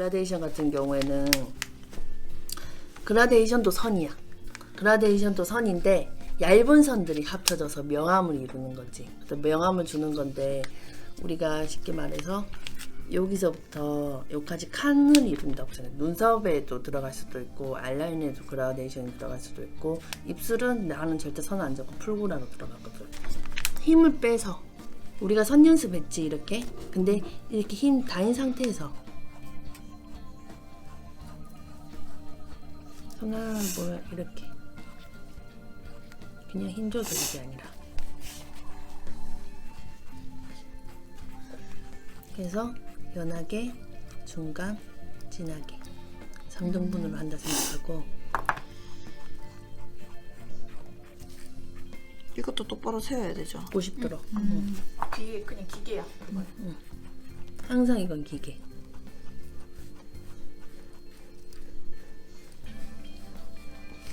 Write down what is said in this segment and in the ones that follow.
그라데이션 같은 경우에는 그라데이션도 선이야. 그라데이션도 선인데 얇은 선들이 합쳐져서 명암을 이루는 거지. 그래서 명암을 주는 건데 우리가 쉽게 말해서 여기서부터 여기까지 칸을 이룬다고 생각해. 눈썹에도 들어갈 수도 있고 아이라인에도 그라데이션이 들어갈 수도 있고 입술은 나는 절대 선 안 잡고 풀구라로 들어가거든. 힘을 빼서 우리가 선 연습했지 이렇게. 근데 이렇게 힘 다인 상태에서 하나 뭐야 이렇게. 그냥 힘 조절이 아니라. 그래서 연하게 중간 진하게. 3등분으로 한다 생각하고. 이것도 똑바로 세워야 되죠. 50 들어 그게 그냥 기계야. 그거. 항상 이건 기계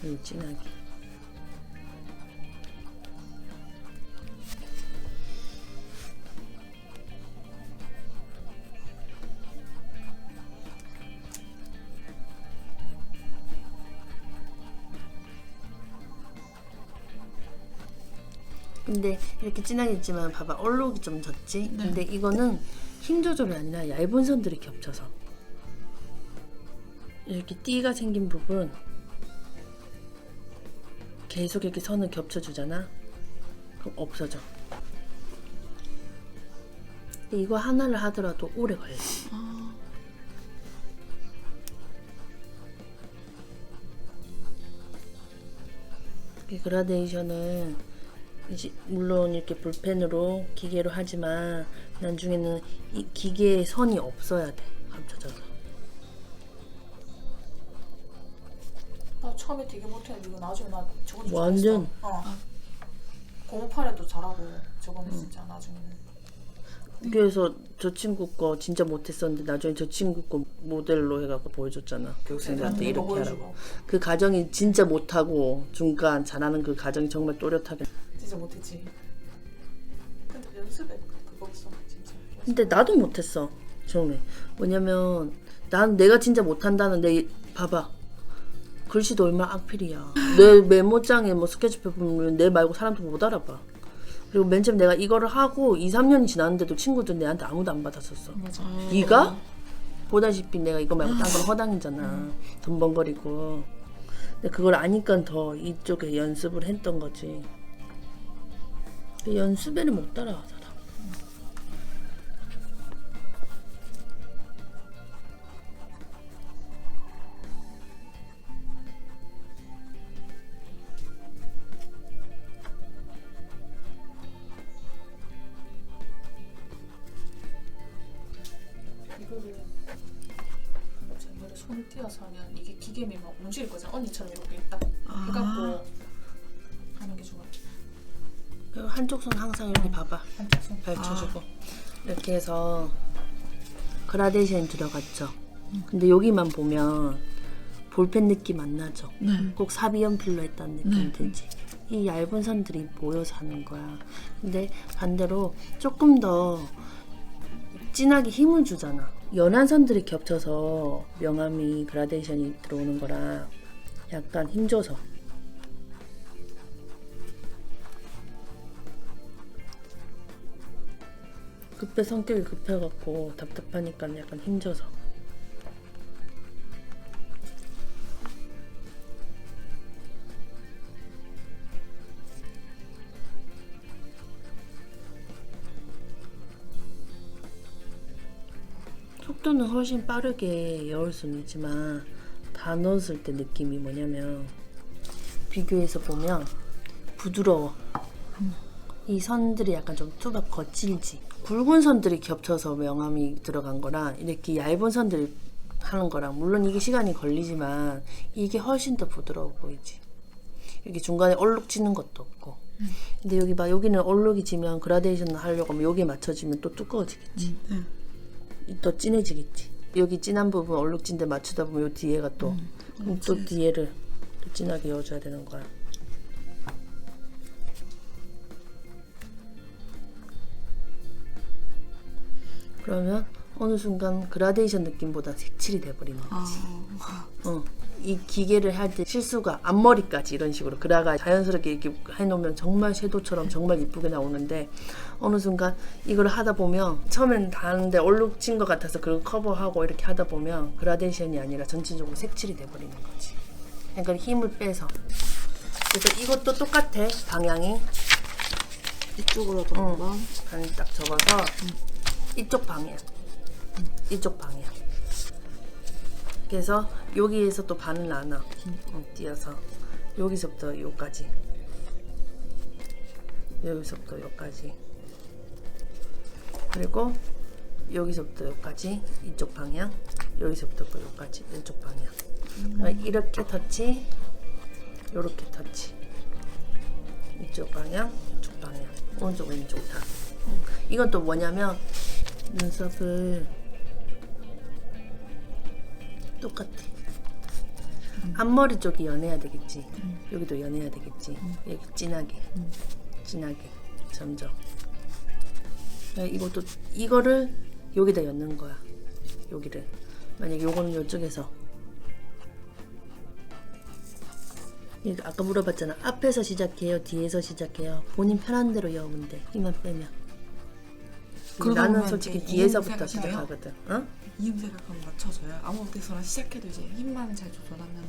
그리고 진하게. 근데 이렇게 진하게 했지만 봐봐 얼룩이 좀 졌지? 근데 이거는 힘 조절이 아니라 얇은 선들이 겹쳐서. 이렇게 띠가 생긴 부분 계속 이렇게 선을 겹쳐주잖아? 그럼 없어져. 근데 이거 하나를 하더라도 오래 걸려. 이 그라데이션은 이제 물론 이렇게 볼펜으로 기계로 하지만 나중에는 이 기계에 선이 없어야 돼 합쳐져서. 나 처음에 되게 못했는데 이거 나중에 나 저건 줄 완전. 알았어. 어. 공팔에도 잘하고 저거는 진짜 나중에는. 그래서 저 친구 거 진짜 못했었는데 나중에 저 친구 거 모델로 해갖고 보여줬잖아 교육생들한테 이거 이렇게 하라고 보여주고. 그 과정이 진짜 못하고 중간 잘하는 그 과정이 정말 또렷하게 진짜 못했지. 근데 연습에 그거 없어 진짜. 근데 나도 못했어 처음에 뭐냐면 난 내가 진짜 못한다는데 봐봐 글씨도 얼마나 악필이야. 내 메모장에 뭐 스케치표 보면 내 말고 사람도 못 알아봐. 그리고 맨 처음 내가 이거를 하고 2, 3년이 지났는데도 친구들 내한테 아무도 안 받았었어. 맞아. 네가? 보다시피 내가 이거 말고 딴 건 허당이잖아. 돈 번거리고. 근데 그걸 아니까 더 이쪽에 연습을 했던 거지. 그 연습에는 못 따라가 손을 띄어서 하면 이게 기계미 막 움직일 거잖아. 언니처럼 이렇게 딱 해갖고 하는 게 좋아. 그리고 한쪽 손 항상 이렇게 봐봐 한쪽 손. 펼쳐주고 이렇게 해서 그라데이션이 들어갔죠 근데 여기만 보면 볼펜 느낌 안 나죠 네. 꼭 사비연필로 했다는 느낌 네. 들지 이 얇은 선들이 모여서 하는 거야 근데 반대로 조금 더 진하게 힘을 주잖아 연한 선들이 겹쳐서 명암이 그라데이션이 들어오는 거라 약간 힘줘서. 급해 성격이 급해갖고 답답하니까 약간 힘줘서 속도는 훨씬 빠르게 여울 수는 있지만 다 넣었을 때 느낌이 뭐냐면 비교해서 보면 부드러워. 이 선들이 약간 좀 투박 거칠지. 굵은 선들이 겹쳐서 명암이 들어간 거랑 이렇게 얇은 선들이 하는 거랑 물론 이게 시간이 걸리지만 이게 훨씬 더 부드러워 보이지. 여기 중간에 얼룩 지는 것도 없고. 근데 여기 봐 여기는 얼룩이 지면 그라데이션 하려고 하면 여기에 맞춰지면 또 두꺼워지겠지. 네. 또 진해지겠지 여기 진한 부분 얼룩 진데 맞추다 보면 요 뒤에가 또 그럼 또 뒤에를 또 진하게 넣어줘야 되는 거야 그러면 어느 순간 그라데이션 느낌보다 색칠이 돼버리는 거지. 아, 어. 이 기계를 할 때 실수가 앞머리까지 이런 식으로 그라가 자연스럽게 이렇게 해놓으면 정말 섀도우처럼 정말 이쁘게 나오는데 어느 순간 이걸 하다 보면 처음엔 다른데 얼룩진 것 같아서 그걸 커버하고 이렇게 하다 보면 그라데이션이 아니라 전체적으로 색칠이 돼버리는 거지. 그러니까 힘을 빼서. 그래서 이것도 똑같아 방향이 이쪽으로도 응. 한번. 반딱 접어서 이쪽 방향 이쪽 방향 그래서 여기에서 또 반을 나눠 응, 띄어서 여기서부터 여기까지. 여기서부터 여기까지. 그리고 여기서부터 여기까지 이쪽 방향 여기서부터 또 여기까지 왼쪽 방향. 그러니까 이렇게 터치 요렇게 터치. 이쪽 방향 이쪽 방향. 오른쪽 왼쪽 다. 이건 또 뭐냐면 눈썹을 똑같아. 앞머리 쪽이 연해야 되겠지. 여기도 연해야 되겠지. 여기 진하게, 진하게 점점. 이것도 이거를 여기다 엮는 거야. 여기를 만약 요거는 이쪽에서 이거 아까 물어봤잖아. 앞에서 시작해요, 뒤에서 시작해요. 본인 편한 대로 여우면 돼. 힘만 빼면. 그러다 나는 보면 솔직히 이제 뒤에서부터? 시작하거든. 어? 이음새가 그럼 맞춰져요. 아무 데서나 시작해도 이제 힘만 잘 조절하면은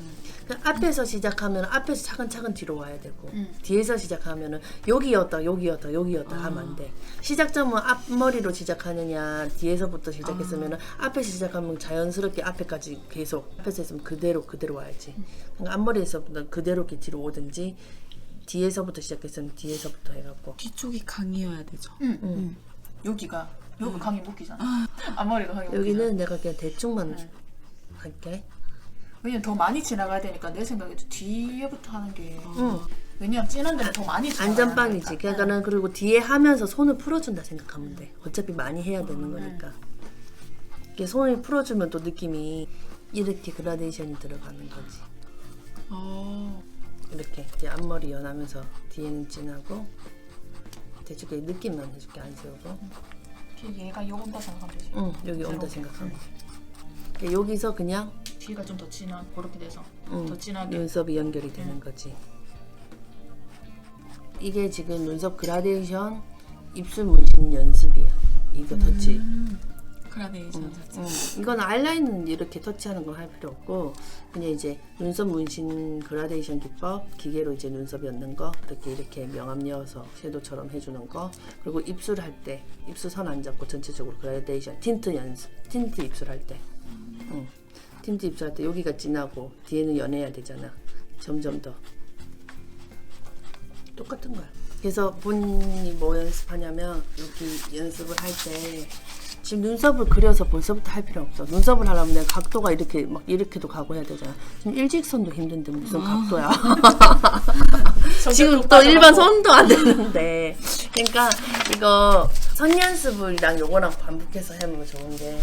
그냥 앞에서 시작하면 앞에서 차근차근 뒤로 와야 되고 음. 뒤에서 시작하면은 여기였다 여기였다 여기였다 하면 안 돼. 시작점은 앞머리로 시작하느냐 뒤에서부터 시작했으면은 앞에 서 시작하면 자연스럽게 앞에까지 계속 앞에서 했으면 그대로 그대로 와야지. 그러니까 앞머리에서부터 그대로 이렇게 뒤로 오든지 뒤에서부터 시작했으면 뒤에서부터 해갖고 뒤쪽이 강이어야 되죠. 응. 여기가 여기 강이 묶이잖아. 앞머리가 강이 묶이잖아. 여기는 내가 그냥 대충만 네. 할게. 왜냐면 더 많이 지나가야 되니까 내 생각에도 뒤에부터 하는 게 응. 왜냐면 진한 데는 더 많이 지나가야 안전빵이지. 하니까. 그러니까는 그리고 뒤에 하면서 손을 풀어준다 생각하면 돼. 어차피 많이 해야 되는 네. 거니까. 이게 손을 풀어주면 또 느낌이 이렇게 그라데이션이 들어가는 거지. 어. 이렇게 이제 앞머리 연하면서 뒤에는 진하고 그 느낌만 해줄게 안 세우고. 얘가 요 온다 생각하면 되지. 응 여기 온다. 생각하면. 그러니까 여기서 그냥 뒤가 좀 더 진한 그렇게 돼서 응, 더 진하게 눈썹이 연결이 되는 거지. 이게 지금 눈썹 그라데이션 입술 문신 연습이야. 이거 터치. 음. 그라데이션 자체. 음, 이건 아이라인은 이렇게 터치하는 건할 필요 없고 그냥 이제 눈썹 문신 그라데이션 기법 기계로 이제 눈썹 엮는 거 이렇게 이렇게 명암 넣어서 섀도우처럼 해주는 거 그리고 입술 할 때 입술 선 안 잡고 전체적으로 그라데이션 틴트 연습 틴트 입술 할 때. 응. 틴트 입술 할 때 여기가 진하고 뒤에는 연해야 되잖아. 점점 더. 똑같은 거야. 그래서 본인이 뭐 연습하냐면 여기 연습을 할 때 지금 눈썹을 그려서 벌써부터 할 필요 없어. 눈썹을 하려면 내가 각도가 이렇게 막 이렇게도 가고 해야 되잖아. 지금 일직선도 힘든데 무슨 각도야. 지금 또 일반 손도 안 되는데. 그러니까 이거 선 연습이랑 요거랑 반복해서 해보면 좋은 게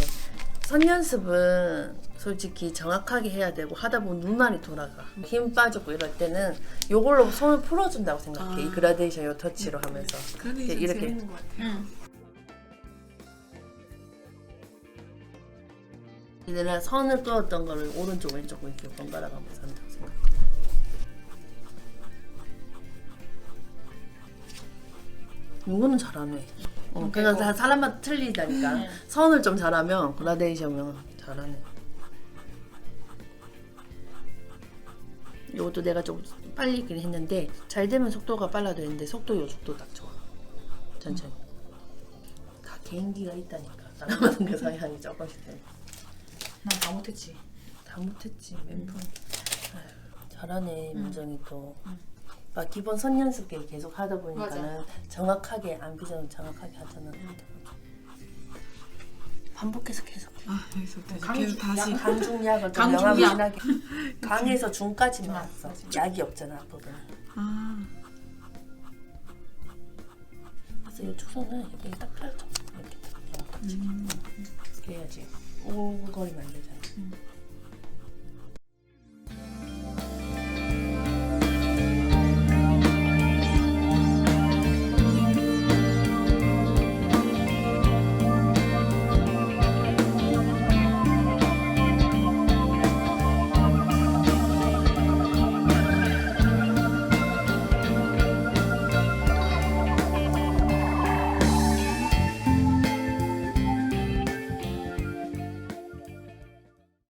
선 연습은 솔직히 정확하게 해야 되고 하다 보면 눈알이 돌아가. 힘 빠졌고 이럴 때는 요걸로 손을 풀어준다고 생각해. 이 그라데이션 요 터치로 하면서. 그라데이션 이렇게. 재밌는 것 같아요. 응. 내가 선을 그었던 거를 오른쪽 왼쪽 이렇게 번갈아 가면서 한다고 생각해. 이거는 잘하네. 어, 그러니까 다 사람마다 틀리다니까. 네. 선을 좀 잘하면 그라데이션은 잘하네. 이것도 내가 좀 빨리긴 했는데 잘 되면 속도가 빨라도 되는데 속도 요속도 딱 좋아. 천천히. 다 개인기가 있다니까. 사람마다 그 성향이 조금씩 되니까. 난 다 못했지. 다 못했지 멤버. 아휴, 잘하네 민정이 또. 막 기본 선 연습 게 계속 하다 보니까는 정확하게 안 삐져도 정확하게 하잖아. 반복해서 계속. 해. 아, 여기서부터 이제 강- 계속 다시. 강중약을 좀 강중약. 명함진하게. 강에서 중까지만 왔어. 맞아. 약이 없잖아 앞부분. 아, 그래서 이 초선은 이렇게 딱 펼쳐. 이렇게 딱. 이렇게 해야지. 오글거리면 안 되잖아.